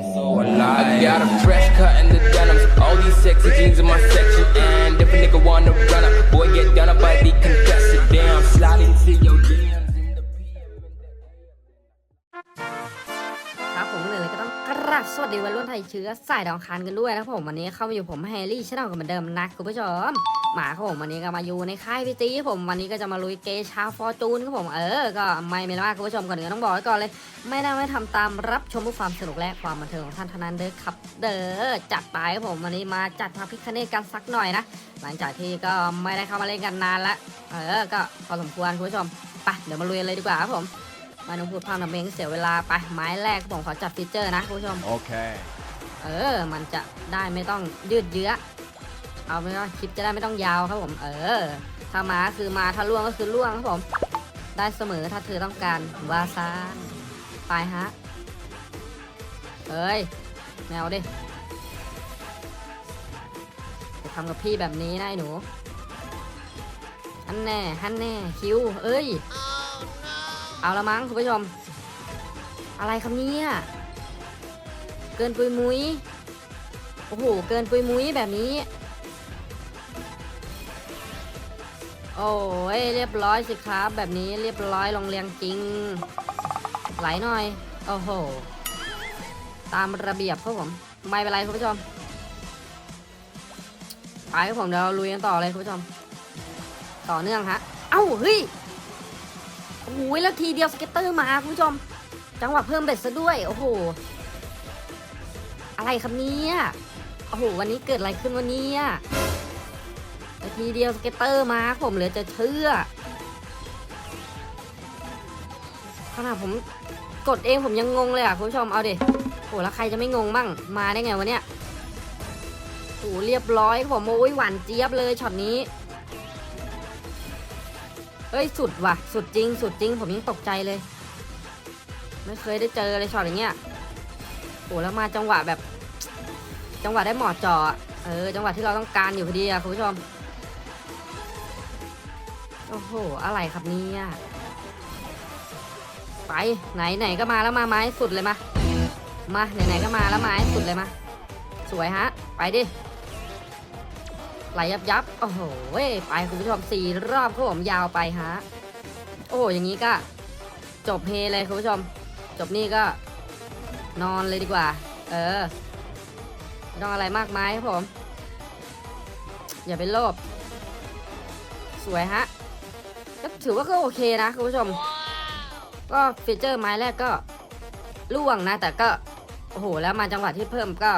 so alive. I got a fresh cut in the denims. All these sexy jeans in my section. And if a nigga wanna run up, boy, get done up by the contestant. Damn, slide into your ราบสวัสดีวัยรุ่นไทยเชื้อสายดองคารกันด้วยนะครับผมวันนี้เข้ามาอยู่ผมแฮร์รี่ชแนลกันเหมือนเดิมนะคุณผู้ชมหมาครับผมวันนี้ก็มาอยู่ในค่ายพี่ตีผมวันนี้ก็จะมาลุยเกชาฟอร์จูนครับผมเออก็ไม่ไม่มากคุณผู้ชมก่อนอื่นต้องบอกไว้ก่อนเลย ไม่ได้ไม่ทำตามรับชมผู้ความสนุกและความบันเทิงของท่านเท่านั้นเด้อครับ เด้อจัดไปครับผมวันนี้มาจัดพระพิคเนตกันสักหน่อยนะหลังจากที่ก็ไม่ได้เข้ามาเล่นกันนานละเออก็พอสมควรคุณผู้ชมไปเดี๋ยวมาลุยเลยดีกว่าครับผม มาต้องพูดพร่ำทำเพลงเสียเวลาไปไม้แรกผมขอจัดฟีเจอร์นะคุณผู้ชม Okay. เออ มันจะได้ไม่ต้องยืดเยื้อ เอาไม่ว่าคลิปจะได้ไม่ต้องยาวครับผม เออ ถ้ามาคือมาถ้าล่วงก็คือล่วงครับผม ได้เสมอถ้าเธอต้องการวาซานไปฮะเฮ้ยแมวดิจะทำกับพี่แบบนี้นะไอ้หนูฮันแน่ฮันแน่คิว เอ้ย เอาละมั้งคุณผู้ชม อะไรครับเนี่ยเกินปุยมุ้ยโอ้โหเกินปุยมุ้ยแบบนี้ โอ้ยเรียบร้อยสิครับ แบบนี้เรียบร้อยลงเรียงจริง ไหลหน่อย โอ้โห ตามระเบียบครับผมไม่เป็นไรคุณผู้ชมไปครับผมเดี๋ยวเราลุยกันต่อเลยคุณผู้ชม ต่อเนื่องฮะ เอ้าเฮ้ย โอ้โหแล้วทีเดียวสเก็ตเตอร์มาคุณผู้ชม จังหวะเพิ่มเบ็ดซะด้วย โอ้โห อะไรครับเนี่ยโอ้โห วันนี้เกิดอะไรขึ้นวันนี้แล้วทีเดียวสเก็ตเตอร์มาผมเหลือจะเชื่อขนาดผมกดเองผมยังงงเลยอะคุณผู้ชมเอาดิโอ้แล้วใครจะไม่งงบ้างมาได้ไงวะเนี่ยโอ้เรียบร้อยผมโอ้ยหวานเจี๊ยบเลยช็อตนี้ เฮ้ยสุดว่ะ สุดจริง สุดจริง ผมยังตกใจเลย ไม่เคยได้เจอเลยช็อตอย่างเงี้ยโอ้แล้วมาจังหวะแบบ จังหวะได้หมอจออะเออ จังหวะที่เราต้องการอยู่พอดีอะคุณผู้ชม โอ้โห อะไรครับเนี่ยไปไหนไหนก็มาแล้วมาไม้สุดเลยมา มาไหนไหนก็มาแล้วไม้สุดเลยมา สวยฮะ ไปดิ ไหลยับยับโอ้โห้ไปคุณผู้ชมสี่รอบครับผมยาวไปฮะโอ้โหอย่างนี้ก็จบเฮเลยคุณผู้ชม จบนี่ก็นอนเลยดีกว่า เออไม่ต้องอะไรมากมายครับผม อย่าไปโลภสวยฮะก็ถือว่าก็โอเคนะคุณผู้ชม ก็ฟีเจอร์ไม้แรกก็ล่วงนะ แต่ก็ โอ้โห แล้วมาจังหวะที่เพิ่มก็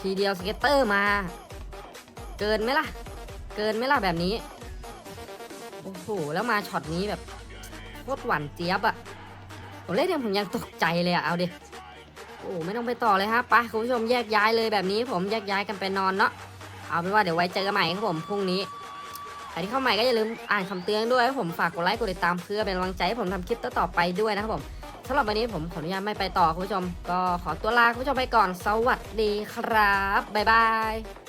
ทีเดียวสเก็ตเตอร์มา เกินไหมล่ะ เกินไหมล่ะแบบนี้ โอ้โห แล้วมาช็อตนี้แบบโคตรหวานเจี๊ยบอะผมเล่นเนี่ยผมยังตกใจเลยอะเอาดิ โอ้ไม่ต้องไปต่อเลยฮะไปคุณผู้ชมแยกย้ายเลยแบบนี้ ผมแยกย้ายกันไปนอนเนาะ เอาเป็นว่าเดี๋ยวไว้เจอกันใหม่ครับผมพรุ่งนี้ ใครที่เข้าใหม่ก็อย่าลืมอ่านคำเตือนด้วยผมฝากกดไลค์กดติดตามเพื่อเป็นกำลังใจให้ผมทำคลิปต่อไปด้วยนะครับผมสำหรับวันนี้ผมขออนุญาตไม่ไปต่อคุณผู้ชม ก็ขอตัวลาคุณผู้ชมไปก่อน สวัสดีครับ บ๊ายบาย